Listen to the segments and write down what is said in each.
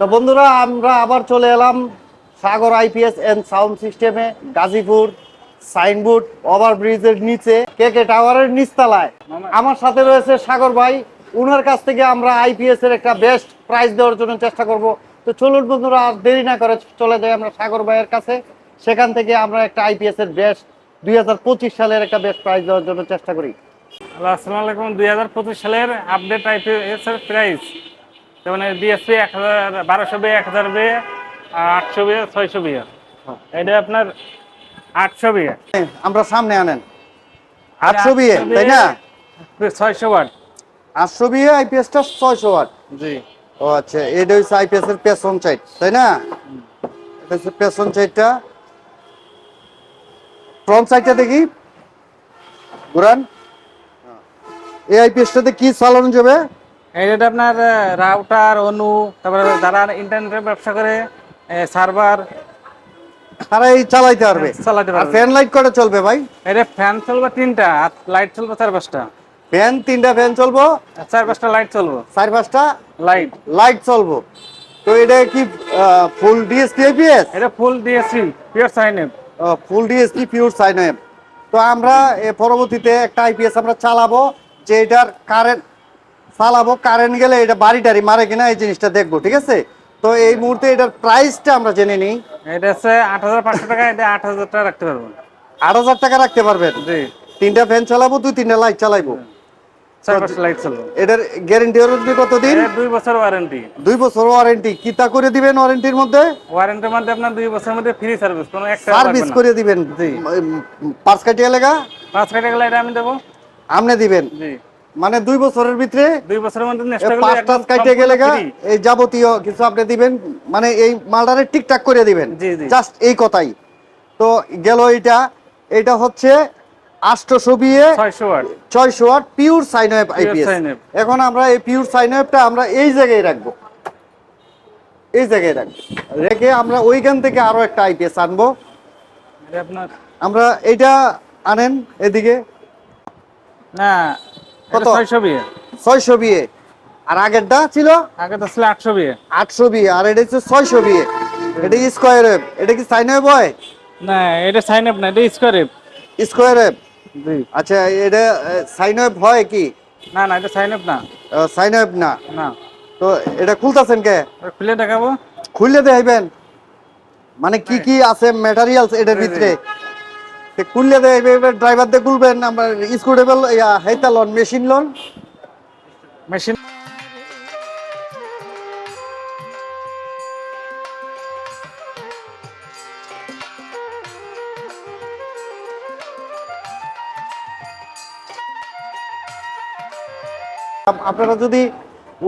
তো বন্ধুরা আমরা আবার চলে এলাম সাগর আইপিএস এন্ড সাউন্ড সিস্টেমে গাজীপুর সাইনবোর্ড ওভারব্রিজের নিচে কে কে টাওয়ারের নিচতলায়। আমার সাথে রয়েছে সাগর ভাই উনার কাছ থেকে আমরা আইপিএস এর একটা বেস্ট প্রাইস দেওয়ার জন্য চেষ্টা করব। তো চলুন বন্ধুরা আর দেরি না করে চলে যাই আমরা সাগর ভাইয়ের কাছে। সেখান থেকে আমরা একটা আইপিএস এর বেস্ট দুই হাজার পঁচিশ সালের একটা বেস্ট প্রাইস দেওয়ার জন্য চেষ্টা করি। আসসালামু আলাইকুম। দুই হাজার পঁচিশ সালের আপডেট আইপিএস এর প্রাইস যেমন ডিএসপি এক হাজার বারোশো বি এক হাজার বি আটশো বি ছয়শো বিয়ে এটা আপনার আটশো বিয়ে আমরা সামনে আনেন। আটশো বিয়ে তাই না? ছয়শো ওয়াট। আটশো বিয়ে আইপিএসটা ছয়শো ওয়াট। জি। ও আচ্ছা এটা হচ্ছে আইপিএস এর পেছন সাইড তাই না? এটা হচ্ছে পেছন সাইডটা ফ্রন্ট সাইডটা দেখি। ঘুরান। এই আইপিএসটাতে কি চালানো যাবে? এইটা আপনার রাউটার অনু তারপরে যারা ইন্টারনেটের ব্যবসা করে সার্ভার তারা এই চালাইতে পারবে। চালাতে পারবে। ফ্যান লাইট করে চলবে ভাই? এটা ফ্যান চলবে তিনটা আর লাইট চলবে চার পাঁচটা। ফ্যান তিনটা ফ্যান চলবো। চার পাঁচটা লাইট চলবে। চার পাঁচটা লাইট লাইট চলবো। তো এটা কি ফুল ডিএসপি আইপিএস এটা full DSC pure sine full DSP pure sine তো আমরা পরবর্তীতে একটা আইপিএস আমরা চালাবো যে এটার কারেন্ট চালাবো কারেন্ট গেলে এটা বাড়ি টাড়ি মারে কিনা এই জিনিসটা দেখব ঠিক আছে? তো এই মুহূর্তে এটার প্রাইসটা আমরা জেনে নিই। এটা হচ্ছে আট হাজার পাঁচশো টাকা এটা আট হাজার টাকা রাখতে পারবেন আট হাজার টাকা রাখতে পারবেন? জি। তিনটা ফ্যান চালাবো দুই তিনটা লাইট চালাইবো। এটার গ্যারেন্টি ওয়ারেন্টি কতদিন? দুই বছর ওয়ারেন্টি দুই বছর ওয়ারেন্টি কিতা করে দিবেন ওয়ারেন্টির মধ্যে? ওয়ারেন্টির মধ্যে আপনার দুই বছরের মধ্যে ফ্রি সার্ভিস কোনো একটা সার্ভিস করে দিবেন পাঁচ কাটিয়া লেগা? পাঁচ কাটা গেলে এটা আমি দেবো। আমনে দিবেন? জি। মানে দুই বছরের ভিতরে দুই বছরের মধ্যে পাঁচ টাচ কাটে গেলে এই যাবতীয় কিছু আপনি দিবেন মানে এই মালটারে ঠিকঠাক করে দিবেন। জাস্ট এই কথাই। তো গেল এটা এটা হচ্ছে আষ্টশো বিয়ে ছয়শো ওয়াট। ছয়শো ওয়াট পিওর আইপিএস এখন আমরা এই পিওর সাইনওয়েভটা আমরা এই জায়গায় রাখব। এই জায়গায় রাখব। রেখে আমরা ওইখান থেকে আরও একটা আইপিএস আনব। আমরা এইটা আনেন এদিকে। না কত? কত ছয়শো বিয়ে। ছয়শো বিয়ে। আর আগেরটা ছিল? বিয়ে। আটশো বিয়ে। আর এটা হচ্ছে ছয়শো বিয়ে। এটা স্কোয়ার ওয়েভ এটা কি সাইন ওয়েভ হয়? না এটা সাইন আপ না এটা স্কোয়ার স্কোয়ার ওয়েভ আচ্ছা এটা সাইন ওয়েভ হয় কি? না না এটা সাইন না। সাইন ওয়েভ না? না। তো এটা খুলতেছেন কে? খুলে দেখাবো। দেখাইবেন। মানে কি কি আছে ম্যাটেরিয়ালস এটার ভিতরে? খুললে দেখাইবে ড্রাইভার দিয়ে খুলবেন আমার স্ক্রুডেবল হেতা লোন মেশিন লোন। মেশিন আপনারা যদি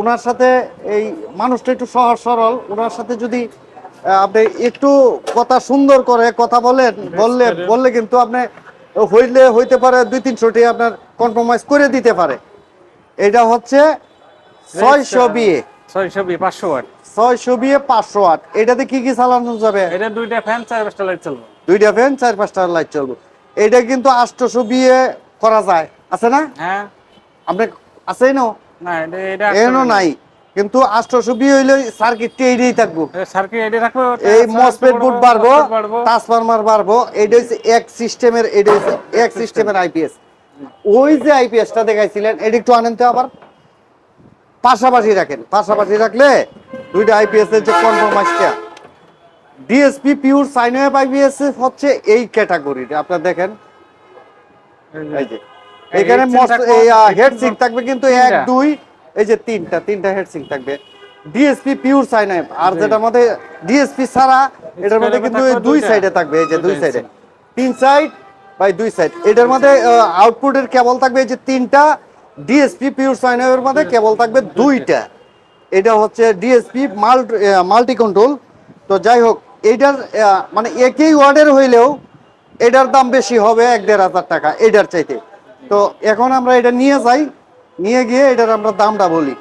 ওনার সাথে এই মানুষটা একটু সহজ সরল ওনার সাথে যদি আপনি একটু কথা সুন্দর করে কথা বলেন বললে বললে কিন্তু আপনি হইলে হইতে পারে দুই তিনশোটি আপনার কম্প্রোমাইজ করে দিতে পারে। এটা হচ্ছে ছয়শো বিয়ে। ছয়শো বিয়ে পাঁচশো ওয়াট ছয়শো বিয়ে পাঁচশো আট। এটাতে কি কি চালানো যাবে এটা দুইটা ফ্যান চার পাঁচটা লাইট চলবে। দুইটা ফ্যান চার পাঁচটা লাইট চলবে। এটা কিন্তু আষ্টশো বিয়ে করা যায়। আছে না? হ্যাঁ। আপনি আছেই না? না এটা এনো নাই। কিন্তু আষ্টশো বিয়ে হইলে সার্কিটটি এইটাই থাকব। সার্কিট এটা রাখব এই মসপেট বুট বাড়বো ট্রান্সফরমার বাড়বো। এটা হচ্ছে এক সিস্টেমের এটা হচ্ছে এক সিস্টেমের আইপিএস ওই যে আইপিএসটা দেখাইছিলেন এটা একটু আনেন তো আবার। পাশাপাশি রাখেন পাশাপাশি রাখলে দুইটা আইপিএস এর যে কম্প্রোমাইজটা DSP pure sine wave IPS হচ্ছে এই ক্যাটাগরির আপনারা দেখেন এই যে। এখানে থাকবে, হেড সিঙ্ক থাকবে কিন্তু এক। দুই এই যে তিনটা তিনটা হেড সিঙ্ক থাকবে। ডিএসপি পিওর সাইনওয়েভ আর যেটার মধ্যে ডিএসপি ছাড়া এটার মধ্যে কিন্তু দুই সাইডে থাকবে এই যে দুই সাইডে তিন সাইড বাই দুই সাইড এটার মধ্যে আউটপুটের কেবল থাকবে এই যে তিনটা। ডিএসপি পিওর সাইনওয়েভের মধ্যে কেবল থাকবে দুইটা। এটা হচ্ছে ডিএসপি মাল্টি কন্ট্রোল তো যাই হোক এইটার মানে একই ওয়ার্ডের হইলেও এটার দাম বেশি হবে এক দেড় হাজার টাকা এটার চাইতে। তো এখন আমরা এটা নিয়ে যাই। নিয়ে গিয়ে এটার আমরা দামটা বলি।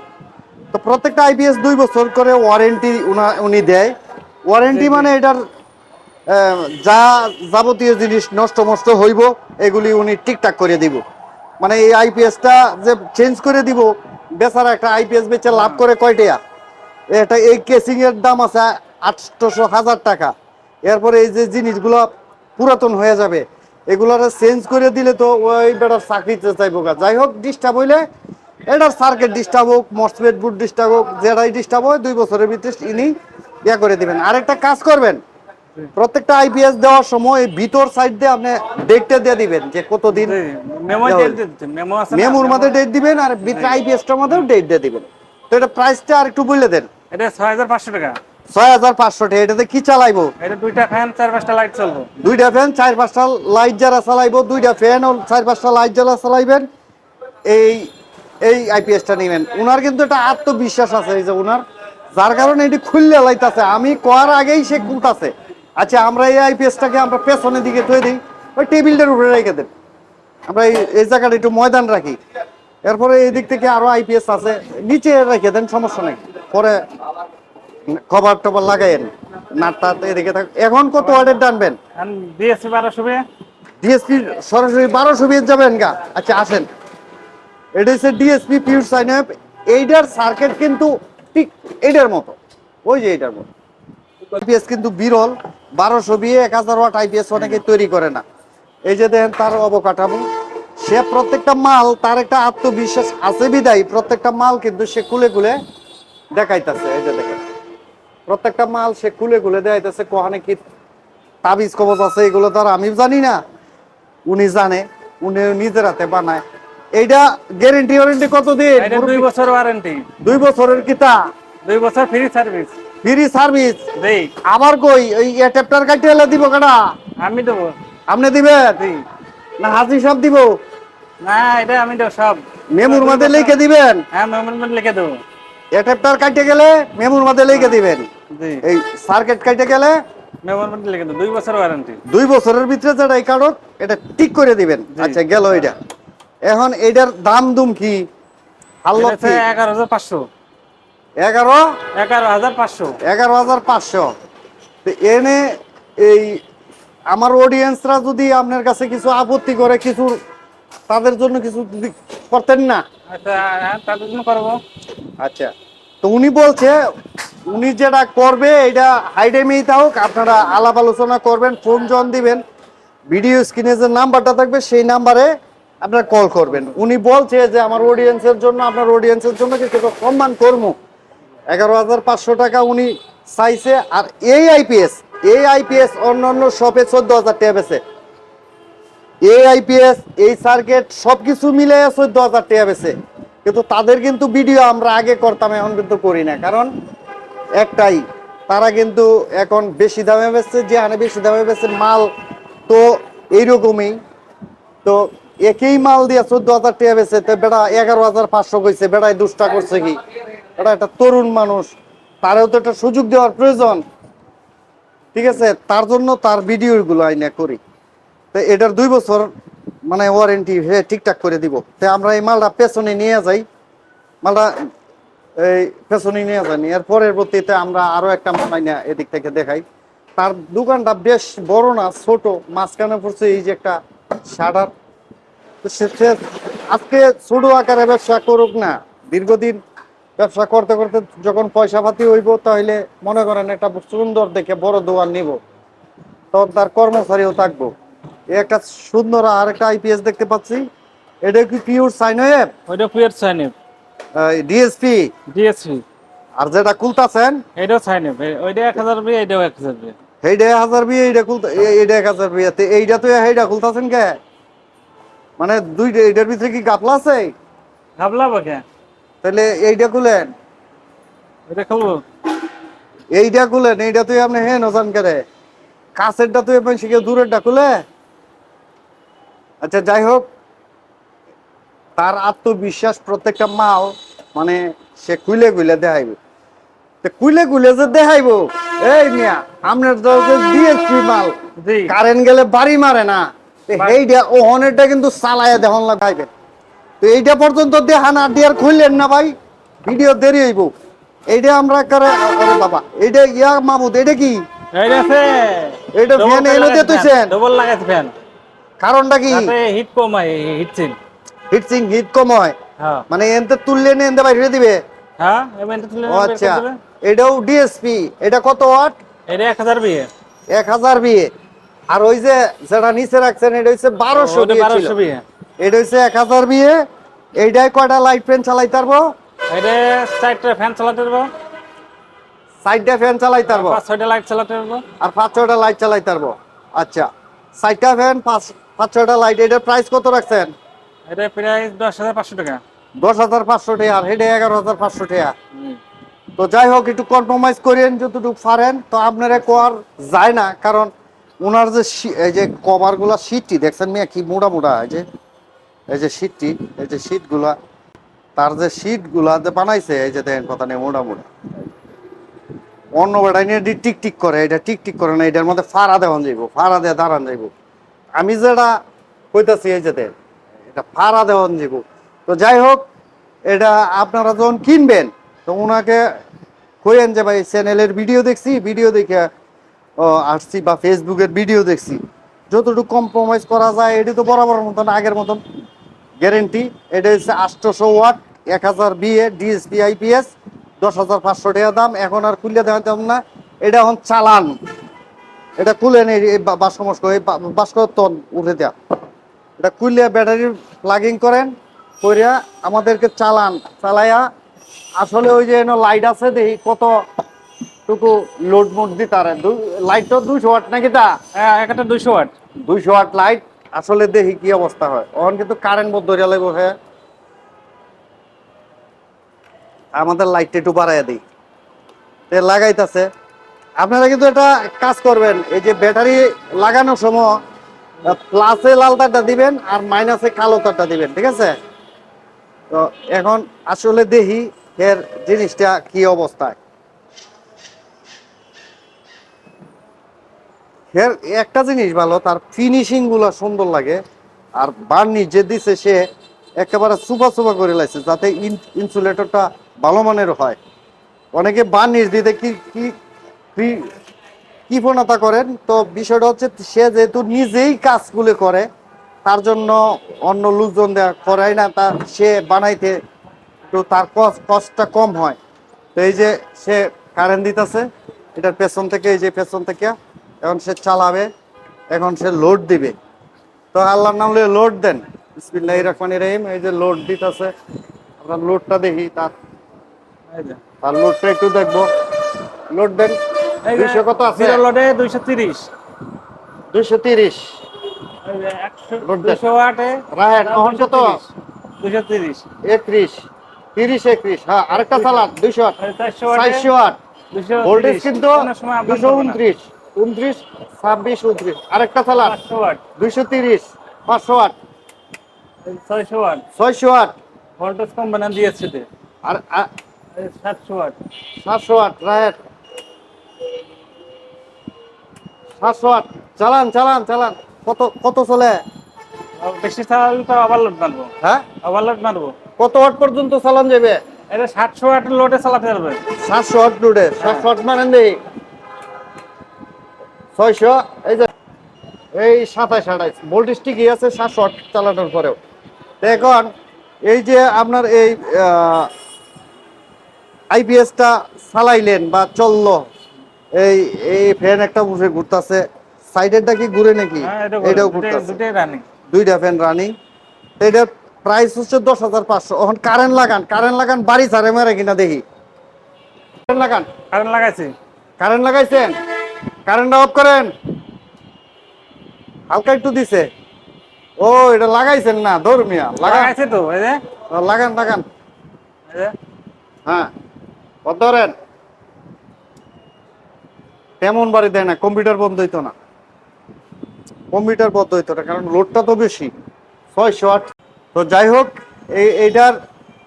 তো প্রত্যেকটা আইপিএস দুই বছর করে ওয়ারেন্টি উনি দেয়। ওয়ারেন্টি মানে এটার যা যাবতীয় জিনিস নষ্ট মষ্ট হইব এগুলি উনি ঠিকঠাক করে দিব। মানে এই আইপিএসটা যে চেঞ্জ করে দিব বেচারা একটা আইপিএস বেচে লাভ করে কয়টিয়া? এটা এই কেসিং এর দাম আছে আটশোশো হাজার টাকা। এরপরে এই যে জিনিসগুলো পুরাতন হয়ে যাবে এগুলার চেঞ্জ করে দিলে তো ওই বেটার চাকরিতে চাইব গা। যাই হোক ডিস্টার্ব হইলে এটার সার্কেট ডিস্টার্ব হোক মসপেট বুট ডিস্টার্ব হোক যেটাই ডিস্টার্ব হয় দুই বছরের ভিতরে ইনি ইয়া করে দিবেন। আরেকটা কাজ করবেন প্রত্যেকটা আইপিএস দেওয়ার সময় ভিতর সাইড দিয়ে আপনি ডেটটা দিয়ে দিবেন যে কতদিন? মেমোর মধ্যে ডেট দিবেন আর ভিতরে আইপিএসটার মধ্যেও ডেট দিয়ে দিবেন। তো এটা প্রাইসটা আর একটু বলে দেন। এটা ছয় হাজার পাঁচশো টাকা। ছয় হাজার পাঁচশো টাকা। এটাতে কি চালাইবো? এটা দুইটা ফ্যান চার পাঁচটা লাইট চলবো। দুইটা ফ্যান চার পাঁচটা লাইট যারা চালাইবো দুইটা ফ্যান ও চার পাঁচটা লাইট যারা চালাইবেন এই এই আইপিএসটা নেবেন। উনার কিন্তু একটা আত্মবিশ্বাস আছে এই যে উনার। যার কারণে এটি খুললে লাইতাছে। আমি কোয়ার আগেই সে কুটাছে আচ্ছা আমরা এই আইপিএসটাকে আমরা পেছনের দিকে থয়ে দিই। ওই টেবিলটার উপরে রেখে দেন। আমরা এই জায়গাটা একটু ময়দান রাখি। এরপরে এই দিক থেকে আরও আইপিএস আছে। নিচে রেখে দেন সমস্যা নেই। পরে কভার টভার লাগাইয়েন। নাটটা এদিকে থাক এখন কত ওয়ার্ডের টানবেন? আর ডিএসপি বারোশো ডিএসপি সরাসরি বারোশো বিয়ে যাবেন গা। আচ্ছা আসেন। এটা হচ্ছে ডিএসপি পিউর সাইন আপ এইটার সার্কিট কিন্তু ঠিক এইটার মতো। ওই যে এইটার মতো। আইপিএস কিন্তু বিরল। বারোশো বিয়ে এক হাজার ওয়াট আইপিএস অনেকে তৈরি করে না। এই যে দেখেন তার অবকাঠামো। সে প্রত্যেকটা মাল তার একটা আত্মবিশ্বাস আছে বিদায়। প্রত্যেকটা মাল কিন্তু সে খুলে খুলে দেখাইতেছে। এই যে দেখেন। প্রত্যেকটা মাল সে খুলে খুলে দেখাইতেছে কোহানে কি তাবিজ কবজ আছে এগুলো তো আর আমি জানি না। উনি জানে উনি নিজের হাতে বানায়। এইটা গ্যারেন্টি ওয়ারেন্টি কত দিন? দুই বছর ওয়ারেন্টি দুই বছরের কিতা দুই বছর ফ্রি সার্ভিস ফ্রি সার্ভিস দেই আবার কই? ওই অ্যাডাপ্টার কাটিয়ে এলে দিব কেনা আমি দেবো। আপনি দিবেন? না হাজি সব দিব? না এটা আমি দেবো সব। মেমুর মধ্যে লিখে দিবেন? হ্যাঁ মেমোরেন্ট লিখে দেবো। অ্যাডাপ্টার কাটে গেলে মেমুর মধ্যে লিখে দিবেন। এই সার্কিট কাটে গেলে দুই বছর ওয়ারেন্টি। দুই বছরের ভিতরে যেটা এই কারণ এটা ঠিক করে দিবেন। আচ্ছা গেল এটা। এখন এটার দাম দুম কি? এগারো হাজার পাঁচশো। এগারো? এগারো হাজার পাঁচশো। এগারো হাজার পাঁচশো। তো এনে এই আমার অডিয়েন্সরা যদি আপনার কাছে কিছু আপত্তি করে কিছু তাদের জন্য কিছু করতেন না? আচ্ছা তার জন্য করব। আচ্ছা। তো উনি বলছে, উনি যেটা করবে, এটা হাইডেমেই হোক আপনারা আলাপ আলোচনা করবেন ফোন জন দিবেন ভিডিও স্ক্রিনে যে নাম্বারটা থাকবে, সেই নাম্বারে আপনারা কল করবেন। উনি বলছে যে, আমার অডিয়েন্সের জন্য, আপনার অডিয়েন্সের জন্য কিছু সম্মান করব। এগারো হাজার পাঁচশো টাকা উনি চাইছে, আর এই আইপিএস এই আইপিএস অন্য অন্য শপে চোদ্দ হাজার টাকা বেছে এই আইপিএস এই সার্কিট সবকিছু মিলে চোদ্দ হাজার টাকা বেছে কিন্তু তাদের কিন্তু ভিডিও আমরা আগে করতাম, এখন কিন্তু করি না। কারণ একটাই, তারা কিন্তু এখন বেশি দামে বেচছে, যেখানে বেশি দামে বেচছে মাল তো এইরকমই। তো একই মাল দিয়ে চোদ্দ হাজার টাকা বেচে, তো বেটা এগারো হাজার পাঁচশো কইছে, বেটাই দুষ্টা করছে কি? এটা একটা তরুণ মানুষ, তারেও তো একটা সুযোগ দেওয়ার প্রয়োজন। ঠিক আছে? তার জন্য তার ভিডিওগুলো আইনা করি। তো এটার দুই বছর মানে ওয়ারেন্টি হ্যাঁ ঠিকঠাক করে দিব। তো আমরা এই মালটা পেছনে নিয়ে যাই। মালটা এই পেছনে নিয়ে যাই। এর পরের বর্তীতে আমরা আরও একটা মাল আইনা এদিক থেকে দেখাই। তার দোকানটা বেশ বড় না, ছোট। মাঝখানে পড়ছে এই যে একটা শাটার। তো সে আজকে ছোট আকারে ব্যবসা করুক না, দীর্ঘদিন ব্যবসা করতে করতে যখন পয়সা পাতি হইব, তাহলে মনে করেন একটা সুন্দর দেখে বড় দোয়ার নিব। তখন তার কর্মচারীও থাকব। একটা সুন্দর আর একটা আইপিএস দেখতে পাচ্ছি। এটা কি পিওর সাইন ওয়েব ওইটা পিওর সাইন সাইনেপ ডিএসপি ডিএসপি আর যেটা খুলতাছেন? এটাও সাইনেপ ওইটা এক হাজার বে এটাও এক হাজার বে এইটা হাজার বিয়ে এইটা খুলতে এ- এইটা এক হাজার বিয়ে। তো এইটা তো এইটা খুলতাছেন কে? মানে দুইটা এইটার ভিতরে কি গাপলা আছে? ভাবলা বাকে তাহলে এইটা খুলেন। ওইটা খাব এইটা খুলেন এইটা তুই আপনি হ্যাঁ নজান করে? কাছেরটা তুই আপনি শিখে দূরেরটা খুলে। আচ্ছা যাই হোক তার আত্মবিশ্বাস প্রত্যেকটা মাল মানে সে খুলে খুলে দেখাইবে। খুলে খুলে যে দেখাইবো এই মিয়া আপনার তো ডিএসপি মাল কারেন্ট গেলে বাড়ি মারে না। এইটা ও হনেরটা কিন্তু চালায় দেহন লাগাইবে। তো এইটা পর্যন্ত দেখান আর দিয়ে আর খুললেন না ভাই ভিডিও দেরি হইব। এইটা আমরা করে আরে বাবা এইটা ইয়া মামুদ এটা কি? এইটা আছে। এইটা ফ্যান এনে দিয়ে তুইছেন। ডবল লাগাইছে ফ্যান কারণটা কি? হিট কম হয় হিট চিন হিট সিং হিট কম হয়? হ্যাঁ। মানে এনতে তুললে নে এনতে বাইরে দিবে? হ্যাঁ এমএনটি তুলে ও বের করে আচ্ছা এটাও ডিএসপি এটা কত ওয়াট? এটা এক হাজার বিয়ে এক হাজার বিয়ে আর ওই যে যেটা নিচে রাখছেন এটা হচ্ছে ওটা বিয়ে ছিল। বারোশো বিয়ে এটা হচ্ছে এক হাজার বিয়ে এইটাই কয়টা লাইট ফ্যান চালাই পারব এটা চারটা ফ্যান চালাতে পারব। সাইডটা ফ্যান চালাই পারব পাঁচ ছয়টা লাইট চালাতে পারব। আর পাঁচ ছয়টা লাইট চালাই পারব আচ্ছা। সাইডটা ফ্যান পাঁচ পাঁচ ছয়টা লাইট এটার প্রাইস কত রাখছেন? এটা প্রাইস দশ হাজার পাঁচশো টাকা। দশ হাজার পাঁচশো টাকা আর হেডে এগারো হাজার পাঁচশো টাকা। তো যাই হোক একটু কম্প্রোমাইজ করেন যতটুকু পারেন। তো আপনারা কোয়ার যায় না কারণ ওনার যে এই যে কভারগুলা শীটটি দেখছেন মিয়া কি মোটা মোটা এই যে এই যে শীটটি এই যে শীটগুলা তার যে শীটগুলা যে বানাইছে এই যে দেখেন কথা নেই মোটা মোটা। অন্য বেড়াই নিয়ে টিক টিক করে এটা টিক টিক করে না এটার মধ্যে ফাড়া দেওয়ান যাইব ফাড়া দিয়ে দাঁড়ান যাইব। আমি যেটা কইতাছি এই যে দেন এটা ফাড়া দেওয়ান যাইব তো যাই হোক, এটা আপনারা যখন কিনবেন, তো ওনাকে কইেন যে ভাই, চ্যানেলের ভিডিও দেখছি, ভিডিও দেখে আসছি বা ফেসবুকের ভিডিও দেখছি। যতটুকু কম্প্রোমাইজ করা যায়, এটি তো বরাবর মতন, আগের মতন গ্যারেন্টি এটা হচ্ছে আটশোশো ওয়াট, এক হাজার বিএ ডিএসপি আইপিএস দশ হাজার পাঁচশো টাকা দাম। এখন আর খুললে দেখাতাম না। এটা এখন চালান। এটা খুলে নেই এই বা- বাষ্পমস্ক এই বা- তন উঠে দেয়া। এটা খুললে ব্যাটারি প্লাগিং করেন করিয়া আমাদেরকে চালান। চালাইয়া আসলে ওই যে লাইট আছে দেখি কত টুকু লোড মোড দিতে পারে লাইট তো দুইশো ওয়াট নাকি তা? হ্যাঁ একটা দুইশো ওয়াট দুইশো ওয়াট লাইট আসলে দেখি কি অবস্থা হয়। তখন কিন্তু কারেন্ট বোধ ধরিয়া লাগবে হ্যাঁ। আমাদের লাইটটা একটু বাড়াইয়া দিই। লাগাইতেছে। আপনারা কিন্তু এটা কাজ করবেন, এই যে ব্যাটারি লাগানোর সময় প্লাসে লাল তারটা দিবেন আর মাইনাসে কালো তারটা দিবেন, ঠিক আছে? তো এখন আসলে দেখি এর জিনিসটা কি অবস্থায় এর একটা জিনিস ভালো, তার ফিনিশিংগুলো সুন্দর লাগে, আর বার্নি যে দিছে সে একেবারে সুপা সুপা করে লাগছে যাতে ইনসুলেটরটা ভালো মানের হয়। অনেকে বার্নিশ দিতে কি কি কি- কৃপণতা করেন। তো বিষয়টা হচ্ছে, সে যেহেতু নিজেই কাজগুলো করে, তার জন্য অন্য লোকজন দেয়া করায় না, তা সে বানাইতে তো তার কষ্টটা কম হয়। তো এই যে সে কারেন্ট দিতেছে, এটার পেছন থেকে, এই যে পেছন থেকে, এখন সে চালাবে, এখন সে লোড দিবে। তো আল্লাহর নাম লোড দেন। বিসমিল্লাহ রহমান রহিম, এই যে লোড দিতেছে, আমরা লোডটা দেখি, তার লোডটা একটু দেখব। লোড দেন। এই যে দুইশো কত আছে? জিরো একশো লোড দেন। দুইশো ওয়াটে রাহেন এখন কত? দুইশো তিরিশ। একত্রিশ। তিরিশ একত্রিশ। হ্যাঁ আরেকটা চালান দুইশো আট। চারশো ওয়াটে চারশো আট। দুইশো ভোল্টেজ। কিন্তু কোনো সময় আপনার দুশো পাবে না। উনত্রিশ। উনত্রিশ ছাব্বিশ উনত্রিশ। আরেকটা চালান পাঁচশো ওয়াট দুইশো তিরিশ পাঁচশো আট। ছয়শো ওয়াট ছয়শো আট। ভোল্টেজ কোম্পানি দিয়েছে তে। আর আ- এই সাতশো ওয়াট সাতশো আট রাইট সাতশো আট চালান চালান চালান। কত কত চলে? বেশি চালালে তো ওভারলোড মারবো। হ্যাঁ? ওভারলোড মারবো। কত ওয়াট পর্যন্ত চালান যাবে? এটা সাতশো ওয়াটের লোডে চালাতে পারবে সাতশো আট লোডে সাতশো আট মানেন দেই। ছয়শো এই যে এই সাতাইশ আঠাইশ ভোল্টেজ ঠিকই আছে সাতশো আট চালানোর পরেও। এখন এই যে আপনার এই আইপিএসটা চালাইলেন বা চলল এই এই ফ্যান একটা বসে ঘুরতেছে। সাইডেরটা কি ঘুরে নাকি? হ্যাঁ এটাও ঘুরতেছে। দুইটা ফ্যান রানিং এটার প্রাইস হচ্ছে দশ হাজার পাঁচশো। এখন কারেন্ট লাগান কারেন্ট লাগান বাড়ি ছাড়ে মেরে কিনা দেখি। কারেন্ট লাগান। কারেন্ট লাগাইছি। কারেন্ট লাগাইছেন? কারেন্ট অফ করেন। হালকা একটু দিছে। ও এটা লাগাইছেন না ধর্মিয়া লাগাইছি তো লাগান লাগান। হ্যাঁ। ধরেন তেমন বাড়ি দেয় না কম্পিউটার বন্ধ হইতো না। কম্পিউটার বন্ধ হইতো না কারণ লোডটা তো বেশি ছয়শো আট। তো যাই হোক এই এইটার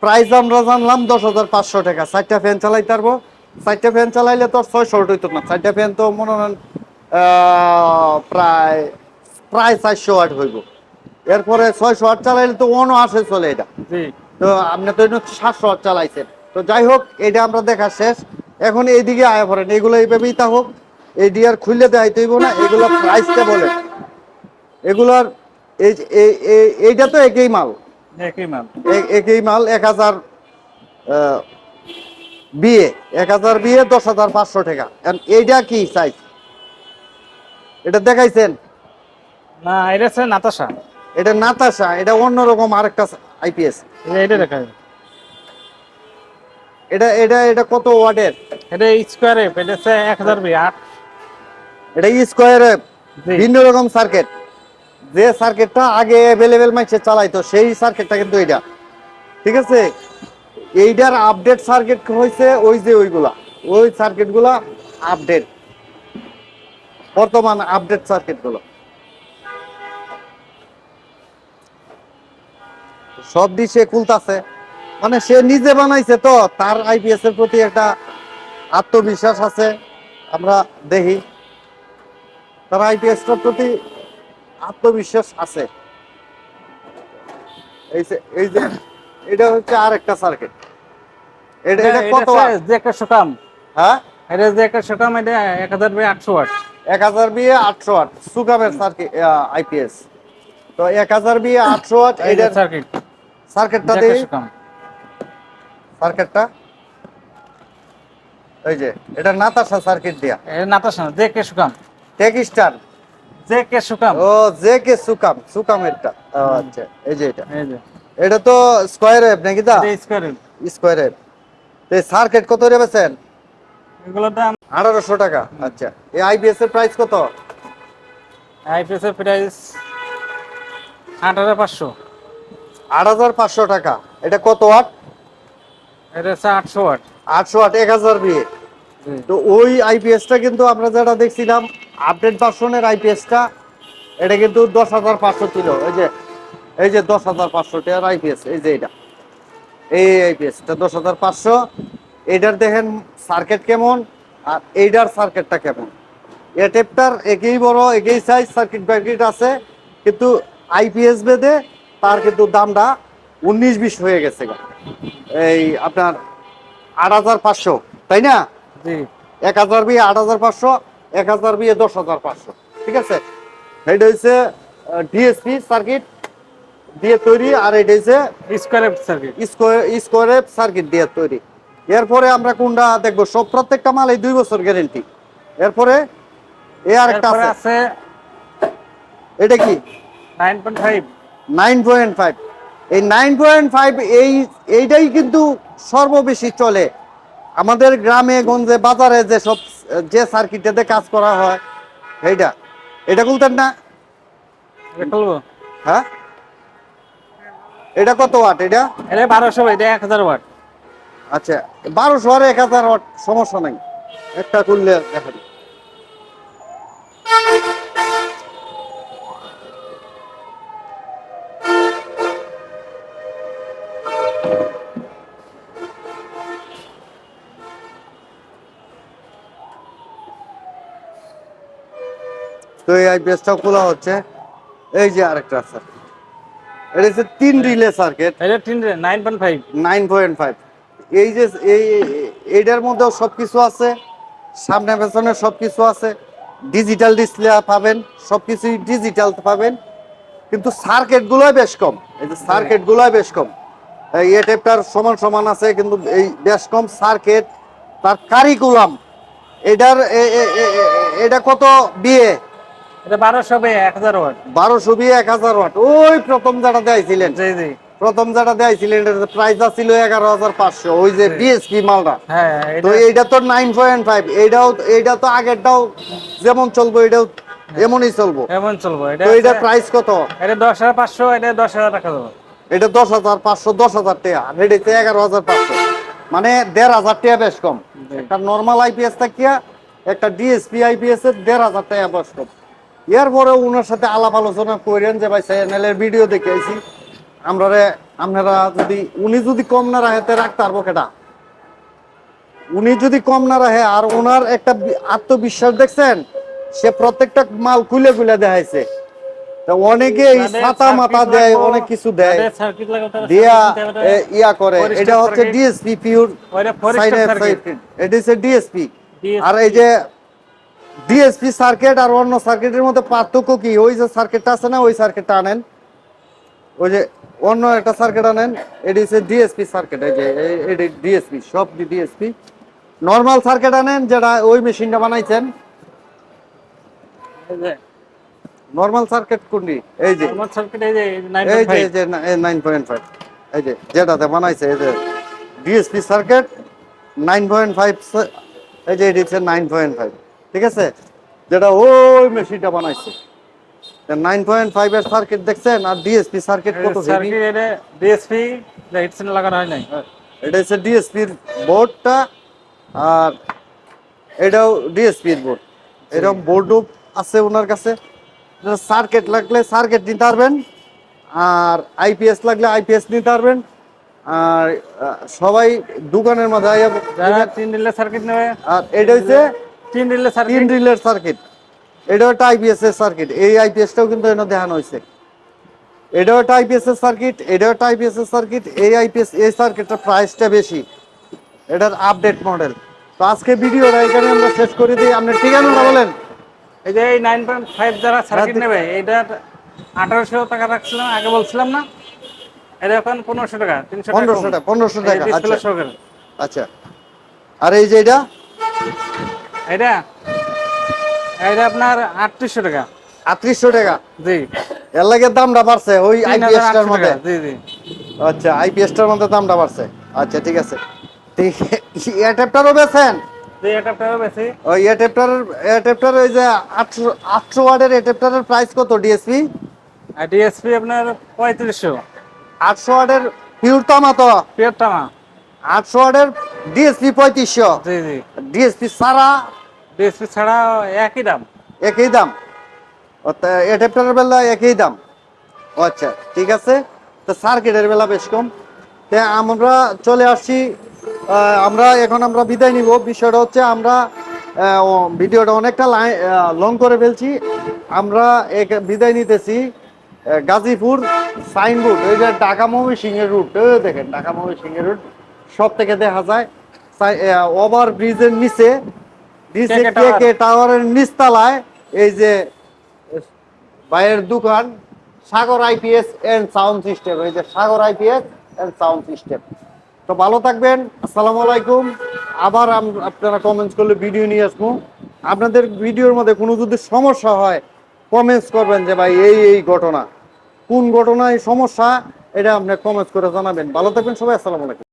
প্রাইস আমরা জানলাম দশ হাজার পাঁচশো টাকা। চারটা ফ্যান চালাইতে পারব চারটা ফ্যান চালাইলে তো ছয়শো হইতো না। চারটা ফ্যান তো মনে হয় প্রায় প্রায় চারশো আট হইব। এরপরে ছয়শো আট চালাইলে তো অন আসে চলে এটা। তো আপনি তো সাতশো আট চালাইছেন। তো যাই হোক এটা আমরা দেখা শেষ। এখন এইদিকে আয়া পড়েন এগুলো এইভাবেই তা হোক এই ডিয়ার খুললে দেয় তৈব না এগুলো প্রাইসটা বলে। এগুলার এই এইটা তো একই মাল। একই মাল। একই মাল এক হাজার বিয়ে এক হাজার বিয়ে দশ হাজার পাঁচশো টাকা। এইটা কি সাইজ এটা দেখাইছেন? না এটা নাতাশা। এটা নাতাশা এটা অন্যরকম আরেকটা আইপিএস এটা- এটা দেখা যায় এটা এটা এটা কত ওয়াটের? এটা স্কোয়ারে এটা হচ্ছে এক হাজার বি এটা স্কোয়ারে জি। ভিন্ন রকম সার্কিট যে সার্কিটটা আগে অ্যাভেলেবেল মাইসে চালাইতো সেই সার্কিটটা কিন্তু এটা ঠিক আছে? এইটার আপডেট সার্কিট হয়েছে ওই যে ওইগুলা। ওই সার্কিটগুলা আপডেট বর্তমান আপডেট সার্কিটগুলো সব দিশে খুলতাছে। মানে সে নিজে বানাইছে তো তার আইপিএস এর প্রতি একটা আত্মবিশ্বাস আছে আমরা দেখি। তার আইপিএসটার প্রতি আত্মবিশ্বাস আছে। এই যে এই যে এটা হচ্ছে আরেকটা সার্কিট এটা এটা কত? যে একটা শোকাম হ্যাঁ? এটা যে একটা শোকাম এটা এক হাজার বি আটশো ওয়াট এক হাজার বিয়ে আটশো আট সুগামের সার্কিট আইপিএস তো এক হাজার বিয়ে আটশো আট সার্কিট সার্কিটটা যে দিই একটা শোকাম সার্কিটটা। এই যে এটা নাতাশা সার্কিট দিয়া। এটা নাতাশা যে কে শোকাম টেকিস্টার যে কে শোকাম ও জে কে সুকাম সুকামেরটা। ও, আচ্ছা এই যে এটা। এই যে। এটা তো স্কোয়ার ওয়েভ নাকি দা এটা স্কোয়ারে স্কোয়ার ওয়েভ। তো এই সার্কিট কত রেবেছেন এগুলোর দাম? আঠারোশো টাকা আচ্ছা। এই আইপিএস এর প্রাইস কত? আইপিএস এর প্রাইস আট হাজার পাঁচশো। আট হাজার পাঁচশো টাকা। এটা কত ওয়াট? এটা হচ্ছে আটশো ওয়াট আটশো আট এক হাজার বিয়ে। তো ওই আইপিএসটা কিন্তু আমরা যেটা দেখছিলাম আপডেট ভার্সনের আইপিএসটা এটা কিন্তু দশ হাজার পাঁচশো ছিল। এই যে এই যে দশ হাজার পাঁচশো টাকার আইপিএস এই যে এটা। এই দশ হাজার পাঁচশো। এইটার দেখেন সার্কিট কেমন আর এইটার সার্কিটটা কেমন। এ টেপটার একই বড় একই সাইজ সার্কিট ব্যাকিট আছে। কিন্তু আইপিএস বেদে তার কিন্তু দামটা উনিশ বিশ হয়ে গেছে এই আপনার আট হাজার পাঁচশো তাই না? জি। এক হাজার বিয়ে আট হাজার পাঁচশো এক হাজার বিয়ে দশ হাজার পাঁচশো ঠিক আছে? এটা হচ্ছে ডিএসপি সার্কিট দিয়ে তৈরি আর এটা হচ্ছে স্কোয়ারে সার্কিট সার্কিট দিয়ে তৈরি। এরপরে আমরা কোনটা দেখব? সব প্রত্যেকটা মাল এই দুই বছর গ্যারেন্টি এরপরে এ তারপরে আছে। আছে এটা কি? Nine point five nine point five এই নাইন পয়েন্ট ফাইভ এই এইটাই কিন্তু সর্ববেশি চলে। আমাদের গ্রামে গঞ্জে বাজারে যে সব যে সার্কিটেতে কাজ করা হয় এইটা। এটা বলতেন না? এটা হ্যাঁ? এটা কত ওয়াট এটা? এটা বারোশো এটা এক হাজার ওয়াট আচ্ছা বারোশো আর এক হাজার ওয়াট সমস্যা নাই। একটা করলে দেখা এই আইপিএসটাও খোলা হচ্ছে। এই যে আরেকটা সার্কিট এটা হচ্ছে তিন রিলে সার্কিট এটা তিন nine point five nine point five এই যে এই এইটার মধ্যেও সব কিছু আছে। সামনে পেছনে সব কিছু আছে। ডিজিটাল ডিসপ্লে পাবেন সব কিছুই ডিজিটাল পাবেন। কিন্তু সার্কিট গুলোই বেশ কম। এই যে সার্কিট গুলোই বেশ কম। এই এ টেপটার সমান সমান আছে কিন্তু এই বেশ কম সার্কিট তার কারিকুলাম এটার এটা কত? বিয়ে এটা বারোশো বে এক হাজার ওয়াট। বারোশো বিয়ে এক হাজার ওয়াট। ওই প্রথম যেটা দেয়ছিলেন জি জি। প্রথম যেটা দেয়ছিলেন এটার প্রাইস ছিল এগারো হাজার পাঁচশো। ওই যে বিএসপি মালটা। হ্যাঁ তো এইটা তো নাইন পয়েন্ট ফাইভ এইটাও এইটা তো আগেরটাও যেমন চলবো এটাও এমনই চলবো। এমন চলবো। এটা তো প্রাইস কত? এটা দশ হাজার পাঁচশো এটা দশ হাজার টাকা দেবো। এটা হাজার টাকা। আর হাজার পাঁচশো। মানে দেড় হাজার টাকা বেশ কম। একটা নর্মাল আইপিএস থাকিয়া একটা ডিএসপি আইপিএস এর দেড় হাজার টাকা বেশ কম। এরপরে ওনার সাথে আলাপ আলোচনা করেন যে ভাই চ্যানেল এর ভিডিও দেখে আইছি। আমরা রে- আপনারা যদি উনি যদি কম না রাখতে রাখতে পারব কেটা উনি যদি কম না রাখে আর ওনার একটা আত্মবিশ্বাস দেখছেন সে প্রত্যেকটা মাল খুলে খুলে দেখাইছে। অনেকে এই ছাতা মাথা দেয় অনেক কিছু দেয়। ইয়া করে। এটা হচ্ছে ডিএসপি। এটা হচ্ছে ডিএসপি আর এই যে ডিএসপি সার্কিট আর অন্য সার্কিটের মধ্যে পার্থক্য কি? ওই যে সার্কিটটা আছে না ওই সার্কিটটা আনেন। ওই যে অন্য একটা সার্কিট আনেন এটি হচ্ছে ডিএসপি সার্কিট এই যে এটি ডিএসপি সব ডিএসপি নর্মাল সার্কিট আনেন যেটা ওই মেশিনটা বানাইছেন। এই যে। নর্মাল সার্কিট কোনটি? এই যে। সার্কিট এই যে এই যে এই যে নাইন পয়েন্ট ফাইভ এই যে যেটাতে বানাইছে এই যে DSP circuit nine point five এই যে এটি হচ্ছে নাইন পয়েন্ট ফাইভ ঠিক আছে? যেটা ওই মেশিনটা বানাইছে। নাইন পয়েন্ট ফাইভ এর সার্কিট দেখছেন? আর ডিএসপি সার্কিট কত সার্কিট এটা ডিএসপি লাগানো হয় নাই। এটা হচ্ছে ডিএসপির বোর্ডটা আর এটাও ডিএসপির বোর্ড এরকম বোর্ডও আছে ওনার কাছে। সার্কিট লাগলে সার্কিট নিতে পারবেন আর আইপিএস লাগলে আইপিএস নিতে পারবেন। আর সবাই দোকানের মধ্যে আইয়া- তিন রিলে সার্কিট নেবে। আর এটা হচ্ছে তিন রিলে তিন সার্কিট রিলের সার্কিট এটা একটা আইপিএস এর সার্কিট এই আইপিএসটাও কিন্তু এনে দেখানো হয়েছে। এটাও একটা আইপিএস এর সার্কিট এটাও একটা আইপিএস এর সার্কিট এই আইপিএস এই সার্কিটটার প্রাইসটা বেশি। এটার আপডেট মডেল তো আজকে ভিডিওটা এখানে আমরা শেষ করে দিই। আপনার ঠিকানাটা বলেন। এই যে এই নাইন পয়েন্ট ফাইভ যারা সার্কিট নেবে এটা আঠারোশো টাকা রাখছিলাম আগে বলছিলাম না? এটা এখন পনেরোশো টাকা তিনশো পনেরোশো টাকা পনেরোশো টাকা আচ্ছা। আচ্ছা। আর এই যে এটা? এটা এটা আপনার আটত্রিশশো টাকা। আটত্রিশশো টাকা? জি। এর লাগে দামটা বাড়ছে ওই আইপিএসটার মধ্যে। জি জি। আচ্ছা আইপিএসটার মধ্যে দামটা বাড়ছে। আচ্ছা ঠিক আছে। ঠিক বেছেন ওই ওই যে আটশো আটশো ওয়ার্ডের এয়ারটেপটারের প্রাইস কত ডিএসপি ডিএসপি আপনার পঁয়ত্রিশশো। আটশো ওয়ার্ডের পিওর তামা তো? পিওর টামা আটশো ওয়ার্ডের ডিএসপি পঁয়ত্রিশশো। জি জি। ডিএসপি সারা ডিএসপি ছাড়া একই দাম। একই দাম? এডাপ্টারের বেলা একই দাম। আচ্ছা ঠিক আছে। তো সার্কিটের বেলা বেশ কম। তে আমরা চলে আসছি আমরা এখন আমরা বিদায় নিব। বিষয়টা হচ্ছে আমরা ভিডিওটা অনেকটা লং করে ফেলছি। আমরা এক- বিদায় নিতেছি গাজীপুর সাইনবোর্ড ওই যে ঢাকা মমি সিংহের রুট দেখেন ঢাকা মমি সিংহের রুট। সব থেকে দেখা যায় ওভার ব্রিজের নিচে নিচে KK কে টাওয়ারের নিচতলায় এই যে ভাইয়ের দোকান Sagar IPS and sound system এই যে Sagar IPS and sound system তো ভালো থাকবেন আসসালামু আলাইকুম। আবার আপনারা কমেন্টস করলে ভিডিও নিয়ে আসব। আপনাদের ভিডিওর মধ্যে কোনো যদি সমস্যা হয় কমেন্টস করবেন যে ভাই এই এই ঘটনা। কোন ঘটনায় সমস্যা এটা আপনি কমেন্টস করে জানাবেন। ভালো থাকবেন সবাই আসসালামু আলাইকুম।